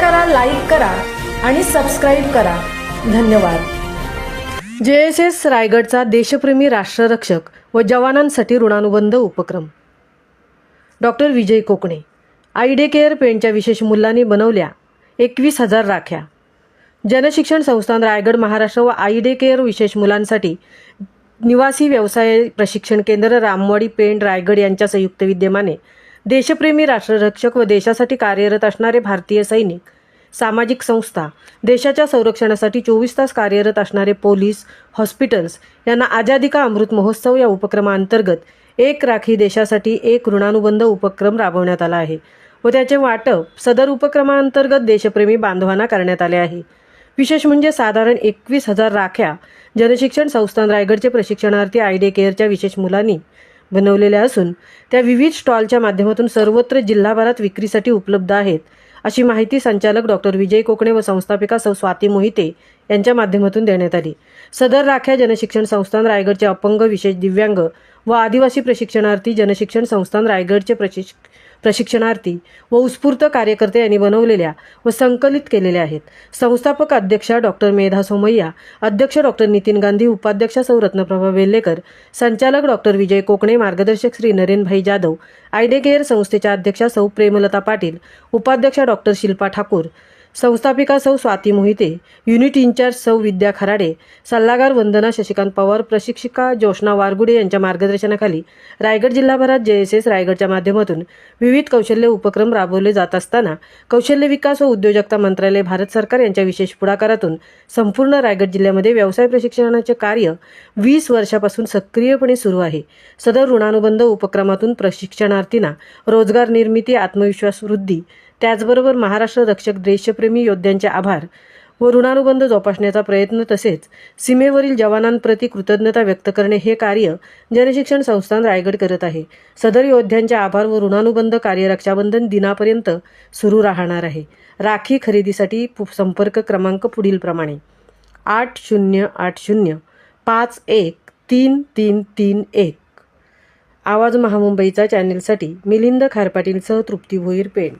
करा लाईक करा आणि सबस्क्राईब करा. धन्यवाद. जे एस एस रायगडचा देशप्रेमी राष्ट्ररक्षक व जवानांसाठी ऋणानुबंध उपक्रम. Doctor Vijay Kokane I day care पेंटच्या विशेष मुलांनी बनवल्या एकवीस हजार राख्या. जनशिक्षण संस्थान रायगड महाराष्ट्र व आयडे केअर विशेष मुलांसाठी निवासी व्यवसाय प्रशिक्षण केंद्र रामवाडी पेंट रायगड यांच्या संयुक्त विद्यमाने देशप्रेमी राष्ट्ररक्षक व देशासाठी कार्यरत असणारे भारतीय सैनिक सामाजिक संस्था देशाच्या संरक्षणासाठी चोवीस तास कार्यरत असणारे पोलीस हॉस्पिटल्स यांना आजादी का अमृत महोत्सव या उपक्रमाअंतर्गत एक राखी देशासाठी एक ऋणानुबंध उपक्रम राबवण्यात आला आहे व त्याचे वाटप सदर उपक्रमाअंतर्गत देशप्रेमी बांधवांना करण्यात आले आहे. विशेष म्हणजे साधारण एकवीस हजार राख्या जनशिक्षण संस्थान रायगडचे प्रशिक्षणार्थी आय डे केअरच्या विशेष मुलांनी बनवलेल्या असून त्या विविध स्टॉलच्या माध्यमातून सर्वत्र जिल्हाभरात विक्रीसाठी उपलब्ध आहेत. अशी माहिती संचालक डॉक्टर विजय कोकणे व संस्थापिका सौ स्वाती मोहिते यांच्या माध्यमातून देण्यात आली. सदर राख्या जनशिक्षण संस्थान रायगडचे अपंग विशेष दिव्यांग व आदिवासी प्रशिक्षणार्थी जनशिक्षण संस्थान रायगडचे प्रशिक्ष प्रशिक्षणार्थी व उत्स्फूर्त कार्यकर्ते यांनी बनवलेल्या व संकलित केलेल्या आहेत. संस्थापक अध्यक्षा डॉक्टर मेधा सोमय्या अध्यक्ष डॉक्टर नितीन गांधी उपाध्यक्षा सौ रत्नप्रभा वेल्लेकर संचालक डॉक्टर विजय कोकणे मार्गदर्शक Shri Narenbhai Jadhav I day care संस्थेच्या अध्यक्षा सौ प्रेमलता पाटील उपाध्यक्षा डॉक्टर शिल्पा ठाकूर संस्थापिका सौ स्वाती मोहिते युनिट इंचार्ज सौ विद्या खराडे सल्लागार वंदना शशिकांत पवार प्रशिक्षिका जोशना वारगुडे यांच्या मार्गदर्शनाखाली रायगड जिल्हाभरात जे एस एस रायगडच्या माध्यमातून विविध कौशल्य उपक्रम राबवले जात असताना कौशल्य विकास व उद्योजकता मंत्रालय भारत सरकार यांच्या विशेष पुढाकारातून संपूर्ण रायगड जिल्ह्यामध्ये व्यवसाय प्रशिक्षणाचे कार्य वीस वर्षापासून सक्रियपणे सुरू आहे. सदर ऋणानुबंध उपक्रमातून प्रशिक्षणार्थींना रोजगार निर्मिती आत्मविश्वास वृद्धी त्याचबरोबर महाराष्ट्र रक्षक देशप्रेमी योद्ध्यांचे आभार व ऋणानुबंध जोपासण्याचा प्रयत्न तसेच सीमेवरील जवानांप्रती कृतज्ञता व्यक्त करणे हे कार्य जनशिक्षण संस्थान रायगड करत आहे. सदर योद्ध्यांचे आभार व ऋणानुबंध कार्य रक्षाबंधन दिनापर्यंत सुरू राहणार आहे. राखी खरेदीसाठी पु- संपर्क क्रमांक पुढीलप्रमाणे आठ शून्य आठ शून्य पाच एक तीन तीन तीन एक. आवाज महामुंबईचा चॅनेलसाठी मिलिंद खारपाटीलसह तृप्ती भोईर पेण.